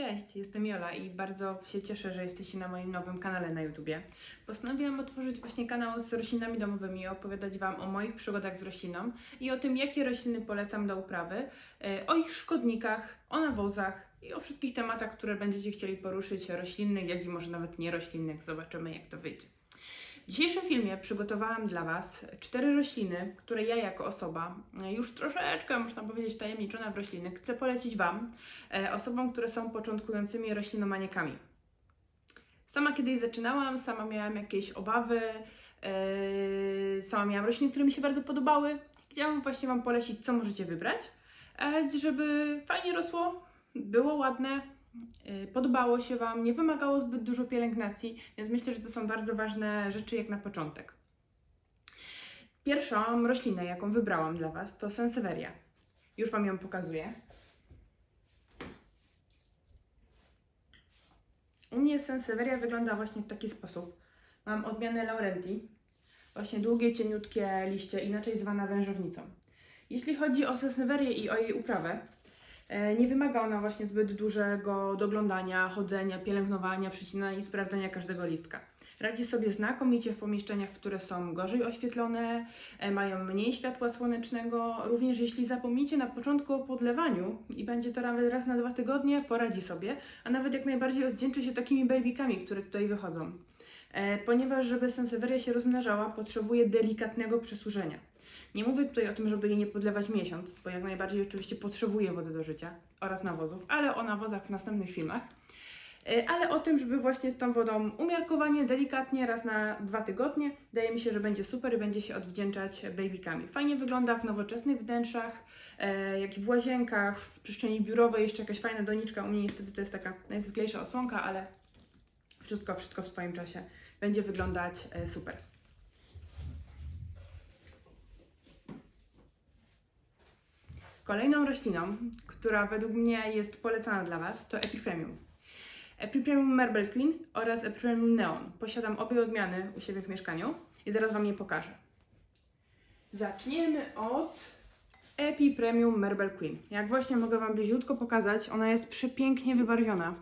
Cześć, jestem Jola i bardzo się cieszę, że jesteście na moim nowym kanale na YouTubie. Postanowiłam otworzyć właśnie kanał z roślinami domowymi i opowiadać Wam o moich przygodach z rośliną i o tym, jakie rośliny polecam do uprawy, e, o ich szkodnikach, o nawozach i o wszystkich tematach, które będziecie chcieli poruszyć, roślinnych, jak i może nawet nieroślinnych. Zobaczymy, jak to wyjdzie. W dzisiejszym filmie przygotowałam dla Was cztery rośliny, które ja jako osoba, e, już troszeczkę, można powiedzieć, tajemniczona w rośliny, chcę polecić Wam, e, osobom, które są początkującymi roślinomaniakami. Sama kiedyś zaczynałam, sama miałam jakieś obawy, e, sama miałam rośliny, które mi się bardzo podobały. Chciałam właśnie Wam polecić, co możecie wybrać, żeby fajnie rosło, było ładne, podobało się Wam, nie wymagało zbyt dużo pielęgnacji, więc myślę, że to są bardzo ważne rzeczy jak na początek. Pierwszą roślinę, jaką wybrałam dla Was, to Sansevieria. Już Wam ją pokazuję. U mnie Sansevieria wygląda właśnie w taki sposób. Mam odmianę Laurenti, właśnie długie, cieniutkie liście, inaczej zwana wężownicą. Jeśli chodzi o Sansevierię i o jej uprawę, nie wymaga ona właśnie zbyt dużego doglądania, chodzenia, pielęgnowania, przycinania i sprawdzania każdego listka. Radzi sobie znakomicie w pomieszczeniach, które są gorzej oświetlone, e, mają mniej światła słonecznego. Również jeśli zapomnicie na początku o podlewaniu i będzie to nawet raz na dwa tygodnie, poradzi sobie, a nawet jak najbardziej odwdzięczy się takimi babykami, które tutaj wychodzą. E, ponieważ żeby Sansevieria się rozmnażała, potrzebuje delikatnego przesuszenia. Nie mówię tutaj o tym, żeby jej nie podlewać miesiąc, bo jak najbardziej oczywiście potrzebuje wody do życia oraz nawozów, ale o nawozach w następnych filmach. E, Ale o tym, żeby właśnie z tą wodą umiarkowanie, delikatnie, raz na dwa tygodnie, wydaje mi się, że będzie super i będzie się odwdzięczać babykami. Fajnie wygląda w nowoczesnych wnętrzach, e, jak i w łazienkach, w przestrzeni biurowej, jeszcze jakaś fajna doniczka. U mnie niestety to jest taka najzwyklejsza osłonka, ale wszystko, wszystko w swoim czasie będzie wyglądać e, super. Kolejną rośliną, która według mnie jest polecana dla Was, to Epipremium. Epipremium Marble Queen oraz Epipremium Neon. Posiadam obie odmiany u siebie w mieszkaniu i zaraz Wam je pokażę. Zaczniemy od Epipremium Marble Queen. Jak właśnie mogę Wam bliziutko pokazać, ona jest przepięknie wybarwiona.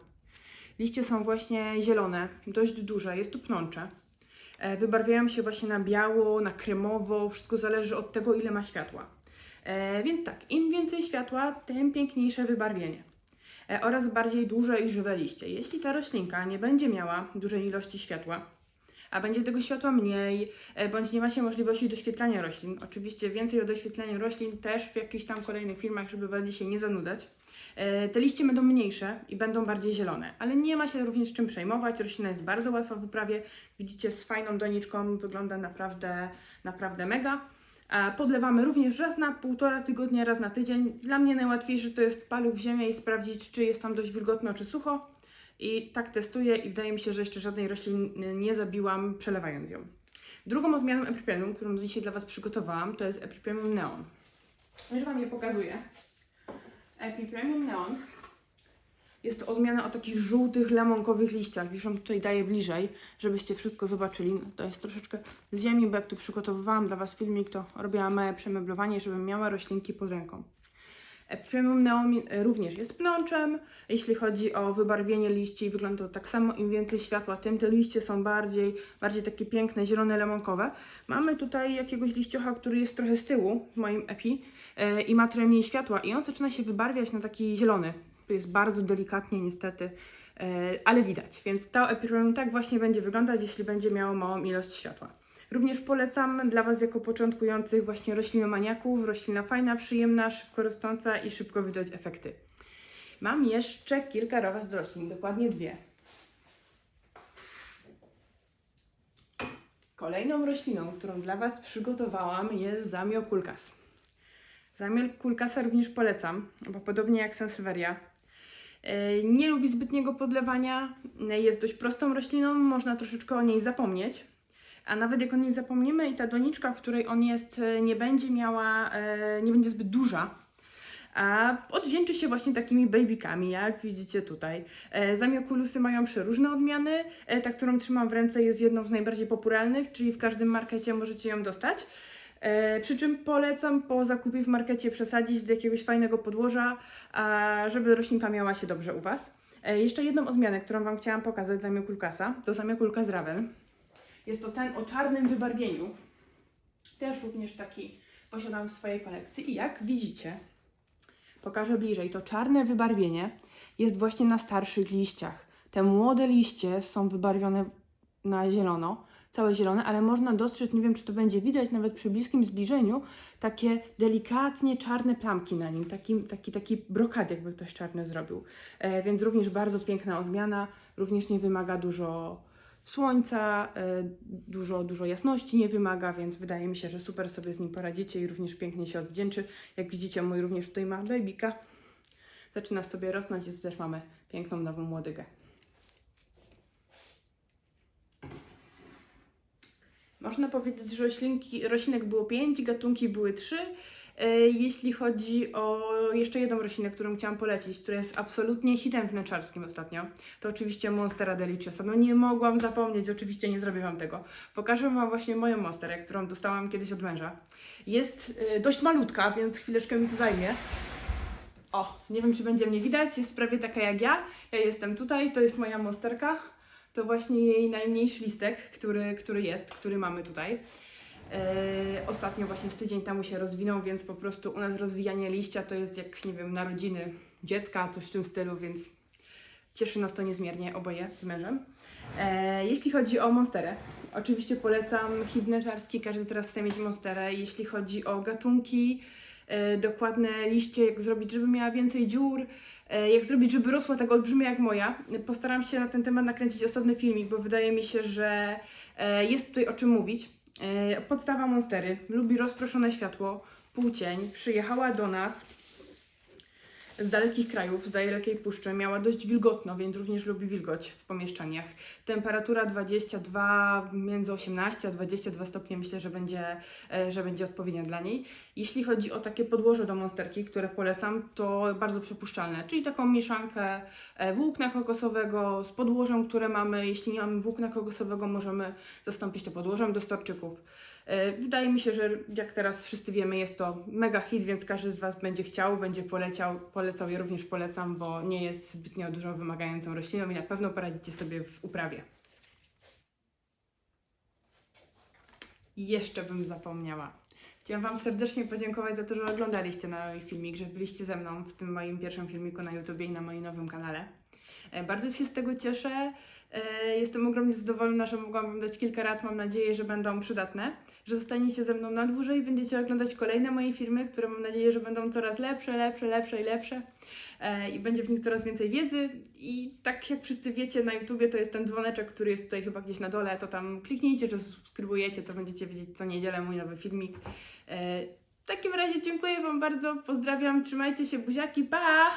Liście są właśnie zielone, dość duże, jest tu pnącze. E, Wybarwiają się właśnie na biało, na kremowo, wszystko zależy od tego, ile ma światła. E, więc tak, im więcej światła, tym piękniejsze wybarwienie. E, oraz bardziej duże i żywe liście. Jeśli ta roślinka nie będzie miała dużej ilości światła, a będzie tego światła mniej, e, bądź nie ma się możliwości doświetlania roślin, oczywiście więcej o doświetlaniu roślin też w jakichś tam kolejnych filmach, żeby Was dzisiaj nie zanudzać, te liście będą mniejsze i będą bardziej zielone, ale nie ma się również czym przejmować, roślina jest bardzo łatwa w uprawie, widzicie z fajną doniczką, wygląda naprawdę, naprawdę mega. Podlewamy również raz na półtora tygodnia, raz na tydzień. Dla mnie najłatwiejsze to jest paluch w ziemię i sprawdzić, czy jest tam dość wilgotno, czy sucho. I tak testuję i wydaje mi się, że jeszcze żadnej rośliny nie zabiłam przelewając ją. Drugą odmianą Epipremium, którą dzisiaj dla Was przygotowałam, to jest Epipremium Neon. Już Wam je pokazuję. Epipremium Neon jest to odmiana o takich żółtych, lemonkowych liściach. Już tutaj daję bliżej, żebyście wszystko zobaczyli. No, to jest troszeczkę z ziemi, bo jak tu przygotowywałam dla Was filmik, to robiłam małe przemeblowanie, żebym miała roślinki pod ręką. Premium Neon również jest pnączem. Jeśli chodzi o wybarwienie liści, wygląda to tak samo. Im więcej światła, tym te liście są bardziej, bardziej takie piękne, zielone, lemonkowe. Mamy tutaj jakiegoś liściocha, który jest trochę z tyłu w moim epi e, i ma trochę mniej światła i on zaczyna się wybarwiać na taki zielony. Jest bardzo delikatnie niestety, e, ale widać. Więc to epipremium tak właśnie będzie wyglądać, jeśli będzie miało małą ilość światła. Również polecam dla Was jako początkujących właśnie roślinomaniaków. Roślina fajna, przyjemna, szybko rosnąca i szybko widać efekty. Mam jeszcze kilka rowas roślin, dokładnie dwie. Kolejną rośliną, którą dla Was przygotowałam jest zamiokulkas. Zamiokulkasa również polecam, bo podobnie jak Sansevieria, nie lubi zbytniego podlewania, e, jest dość prostą rośliną, można troszeczkę o niej zapomnieć. A nawet jak o niej zapomnimy i ta doniczka, w której on jest, e, nie będzie miała, e, nie będzie zbyt duża, a odwdzięczy się właśnie takimi babykami, jak widzicie tutaj. E, Zamiokulusy mają przeróżne odmiany. E, ta, którą trzymam w ręce, jest jedną z najbardziej popularnych, czyli w każdym markecie możecie ją dostać. E, przy czym polecam po zakupie w markecie przesadzić do jakiegoś fajnego podłoża, żeby roślinka miała się dobrze u Was. E, jeszcze jedną odmianę, którą Wam chciałam pokazać zamiokulkasa, to zamiokulka z Raven. Jest to ten o czarnym wybarwieniu. Też również taki posiadam w swojej kolekcji i jak widzicie, pokażę bliżej, to czarne wybarwienie jest właśnie na starszych liściach. Te młode liście są wybarwione na zielono, całe zielone, ale można dostrzec, nie wiem czy to będzie widać nawet przy bliskim zbliżeniu, takie delikatnie czarne plamki na nim, taki, taki, taki brokat jakby ktoś czarny zrobił. E, więc również bardzo piękna odmiana, również nie wymaga dużo słońca, e, dużo, dużo jasności nie wymaga, więc wydaje mi się, że super sobie z nim poradzicie i również pięknie się odwdzięczy. Jak widzicie, mój również tutaj ma babika. Zaczyna sobie rosnąć i tu też mamy piękną nową młodygę. Można powiedzieć, że roślinki, roślinek było 5, gatunki były 3. Jeśli chodzi o jeszcze jedną roślinę, którą chciałam polecić, która jest absolutnie hitem wnętrzarskim ostatnio, to oczywiście Monstera Deliciosa. No nie mogłam zapomnieć, oczywiście nie zrobię Wam tego. Pokażę Wam właśnie moją Monsterę, którą dostałam kiedyś od męża. Jest y, dość malutka, więc chwileczkę mi to zajmie. O, nie wiem, czy będzie mnie widać, jest prawie taka jak ja. Ja jestem tutaj, to jest moja Monsterka. To właśnie jej najmniejszy listek, który, który jest, który mamy tutaj. Eee, ostatnio właśnie z tydzień temu się rozwinął, więc po prostu u nas rozwijanie liścia to jest jak, nie wiem, narodziny dziecka, coś w tym stylu, więc cieszy nas to niezmiernie, oboje z mężem. Eee, jeśli chodzi o monsterę, oczywiście polecam HIV wnętrzarski, każdy teraz chce mieć monsterę. Jeśli chodzi o gatunki, e, dokładne liście, jak zrobić, żeby miała więcej dziur, e, jak zrobić, żeby rosła tak olbrzymia jak moja. Postaram się na ten temat nakręcić osobny filmik, bo wydaje mi się, że e, jest tutaj o czym mówić. E, Podstawa Monstery lubi rozproszone światło, półcień. Przyjechała do nas z dalekich krajów, z dalekiej puszczy. Miała dość wilgotno, więc również lubi wilgoć w pomieszczeniach. Temperatura 22, między 18 a 22 stopnie myślę, że będzie, e, że będzie odpowiednia dla niej. Jeśli chodzi o takie podłoże do monsterki, które polecam, to bardzo przepuszczalne, czyli taką mieszankę e, włókna kokosowego z podłożem, które mamy. Jeśli nie mamy włókna kokosowego, możemy zastąpić to podłożem do storczyków. E, Wydaje mi się, że jak teraz wszyscy wiemy, jest to mega hit, więc każdy z Was będzie chciał, będzie poleciał, polecał, ja również polecam, bo nie jest zbytnio dużo wymagającą rośliną i na pewno poradzicie sobie w uprawie. I jeszcze bym zapomniała. Chciałam Wam serdecznie podziękować za to, że oglądaliście na mój filmik, że byliście ze mną w tym moim pierwszym filmiku na YouTubie i na moim nowym kanale. E, Bardzo się z tego cieszę. E, Jestem ogromnie zadowolona, że mogłam Wam dać kilka rad. Mam nadzieję, że będą przydatne, że zostaniecie ze mną na dłużej i będziecie oglądać kolejne moje filmy, które mam nadzieję, że będą coraz lepsze, lepsze, lepsze i lepsze. E, I będzie w nich coraz więcej wiedzy. I tak jak wszyscy wiecie, na YouTubie to jest ten dzwoneczek, który jest tutaj chyba gdzieś na dole. To tam kliknijcie, czy subskrybujecie, to będziecie wiedzieć co niedzielę mój nowy filmik. W takim razie dziękuję Wam bardzo, pozdrawiam, trzymajcie się, buziaki, pa!